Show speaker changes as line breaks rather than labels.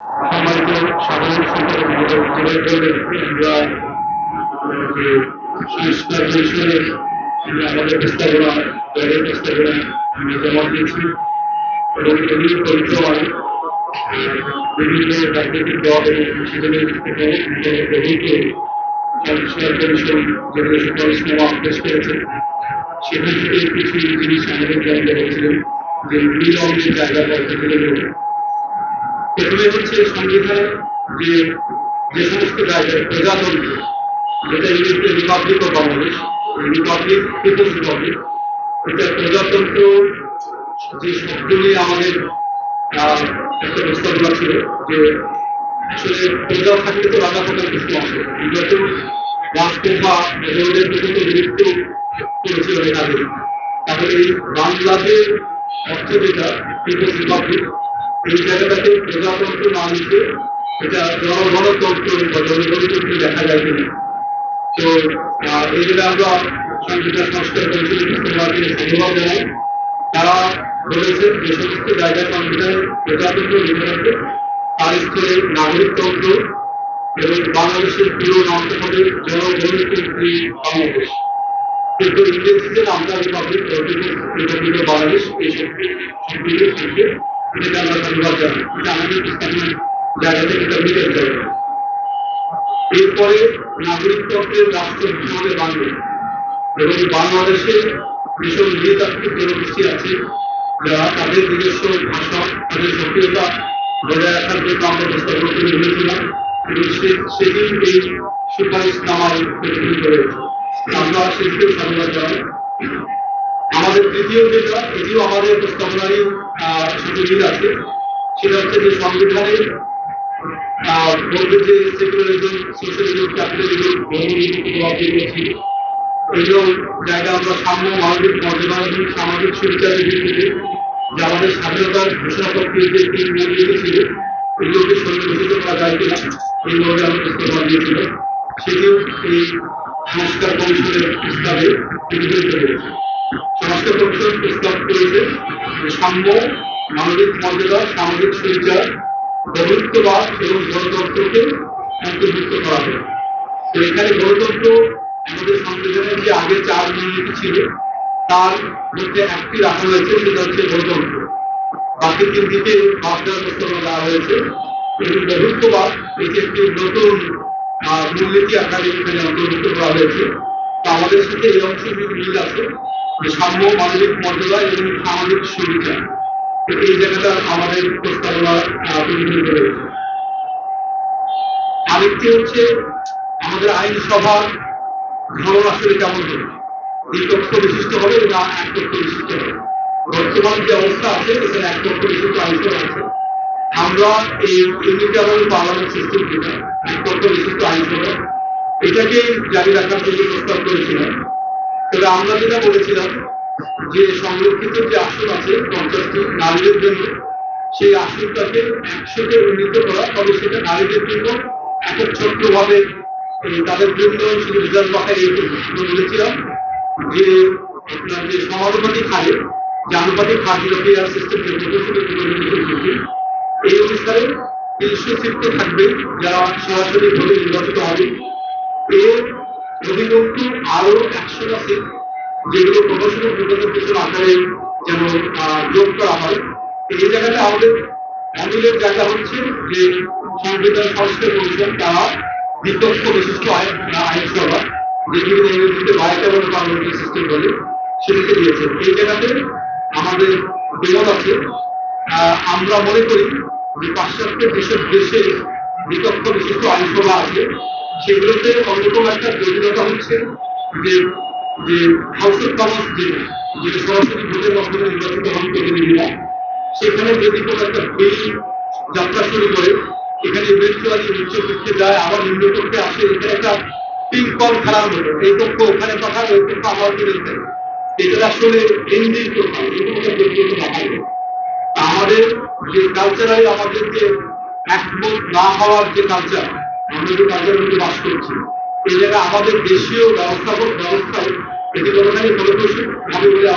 সম্মানিত সাধারণ সম্পাদক মহোদয় যেভাবে বললেন আমরা আহ, যে সংস্কার পরিষদের আমরা আমাদের প্রস্তাবনা দলের প্রস্তাবনা আমরা জমা দিয়েছি এবং এগুলি পরিচয় বিভিন্ন রাজনৈতিক দল এবং সেগুলি থেকে গ্রহণ করে সংস্কার পরিষদ যেগুলো সুপারিশ নেওয়া পেশ করেছে সেখান থেকে কিছু জিনিস আমাদের জানতে হয়েছিল যে বিলম্বের জায়গা থেকে প্রথমে হচ্ছে সংবিধান যে যে সমস্ত জায়গায় প্রজাতন্ত্র, যেটা ইংরেজিতে republic of Bangladesh republic people's republic এটা প্রজাতন্ত্র যে শব্দ নিয়ে আমাদের একটা প্রস্তাবনা ছিল যে আসলে প্রজা থাকলে তো রাজা থাকার কিছু আছে বিগত রাজপ্রভা মেজরদের প্রতি তো গুরুত্ব করেছিল এর আগে তাহলে এই বাংলাদেশ অর্থ যেটা পিপলস রিপাবলিক জায়গাটাতে প্রজাতন্ত্র এটা জনগণতন্ত্র বা দেখা যায় কিনা। তো ধন্যবাদ জানাই। তারা বলেছেন যে সমস্ত এবং বাংলাদেশের পুরো নামটা হবে জনগণতন্ত্রী বাংলাদেশ কিন্তু ইংরেজিতে বাংলাদেশ এই শক্তি এটা এরপরে নাগরিকতন্ত্রের রাষ্ট্র হিসেবে বাংলা এবং বাংলাদেশে ভীষণ নৃতাত্ত্বিক জনগোষ্ঠী আছে, যারা তাদের নিজস্ব ভাষা, তাদের সক্রিয়তা বজায় রাখার জন্য আমরা প্রস্তাব করতে ভেবেছিলাম এবং সেদিন এই সুপারিশ নামায় প্রতিফলিত আমরা সেদিকেও ধন্যবাদ জানাই। আমাদের তৃতীয় যেটা এটিও আমাদের প্রস্তাবনারই মিল আছে। সেটা হচ্ছে যে সংবিধানের যে সেকুলারিজম সোশ্যালিজম ক্যাপিটালিজম ধর্মনিরপেক্ষ এইসব জায়গা আমরা সাম্য মানবিক মর্যাদা এবং সামাজিক সুবিচারের ভিত্তিতে যে আমাদের স্বাধীনতার ঘোষণাপত্রের যে তিন মূলনীতি ছিল, এগুলোকে সন্নিবেশিত করা যায় কিনা, এই মর্মে আমরা প্রস্তাবনা দিয়েছিল। সেটিও এই সংস্কার কমিশনের প্রস্তাবে প্রতিফলিত হয়েছে। সংস্কার কমিশন প্রস্তাব করেছে যে সাম্য, মানবিক মর্যাদা, সামাজিক সুবিচার বহুত্ববাদ এবং গণতন্ত্রকে অন্তর্ভুক্ত করা হবে তো এখানে গণতন্ত্র আমাদের সংবিধানের যে আগে চার মূলনীতি ছিল, তার মধ্যে একটি রাখা হয়েছে, সেটা হচ্ছে গণতন্ত্র। বাকি তিনটিতে বাদ দেওয়ার দেওয়া হয়েছে। এবং বহুত্ববাদ, এটি একটি নতুন মূলনীতি আকারে এখানে অন্তর্ভুক্ত করা হয়েছে। তো আমাদের সাথে এই অংশ মিল আছে। সাম্য মানবিক মর্যাদা এবং সামাজিক সুবিধা। এই জায়গাটা আমাদের প্রস্তাবনা প্রতিফলিত হয়েছে। আরেকটি হচ্ছে আমাদের আইনসভার ধরন আসলে কেমন হবে? দ্বিপক্ষ বিশিষ্ট হবে না এক পক্ষ বিশিষ্ট হবে। বর্তমান যে অবস্থা আছে, এখানে এক পক্ষ বিশিষ্ট আইনসভা আছে। আমরা এই ইউনিটারাল পার্লামেন্ট সিস্টেম যেটা এক পক্ষ বিশিষ্ট আইনসভা। এটাকে জারি রাখার জন্য প্রস্তাব করেছিলাম তবে আমরা যেটা বলেছিলাম যে সংরক্ষিত যে আসন আছে পঞ্চাশটি নারীদের জন্য, সেই আসনটাকে একশোতে উন্নীত করা, তবে সেটা নারীদের জন্য একচ্ছত্র ভাবে তাদের জন্য শুধু রিজার্ভ এই আমরা বলেছিলাম যে, আপনার যে সমানুপাতিক হারে যে আনুপাতিক হার ইউরোপিয়ান সিস্টেম এই অনুসারে তিনশো সিটকে থাকবে যারা সরাসরি ভোটে নির্বাচিত হবে। এর অধিকন্তু আরও একশোটা সিট যেগুলো প্রফেশনাল রিপ্রেজেন্টেশন আকারে যেন যোগ করা হয়, এই জায়গাটা আমাদের অমিলের জায়গা হচ্ছে যে সংবিধান সংস্কার কমিশন তারা বিপক্ষ বিশিষ্ট আইন আইনসভা যেগুলো ইংরেজিতে ভাইটাবল পার্লামেন্টারি সিস্টেম বলে সেটাকে দিয়েছে এই জায়গাতে আমাদের বিরোধ আছে। আমরা মনে করি যে পাশ্চাত্য যেসব দেশে বিপক্ষ বিশিষ্ট আইনসভা আছে। সেগুলোতে অন্যতম একটা জটিলতা হচ্ছে যে যে হাউস অফ কমন্স যেটা সরাসরি ভোটের মাধ্যমে নির্বাচিত হন প্রতিনিধিরা সেখানে যদি কোনো একটা বিল যাত্রা শুরু করে, এখানে ইভেন্চুয়ালি উচ্চ পক্ষে যায়, আবার নিম্ন পক্ষে আসে, এখানে একটা পিং পং খেলার মতো, এই পক্ষ ওখানে পাঠাবে ওই পক্ষ আবার ফিরে এটা আসলে এন্ডিং প্রথা এরকম একটা জটিলতা দেখা আমাদের যে কালচারাল আমাদের যে একমত না হওয়ার যে কালচার আমরা যে মধ্যে বাস করছি, এই জায়গায় আমাদের দেশীয় ব্যবস্থাপক ব্যবস্থায় এটি কোনোখানি ফলপ্রসূ বলে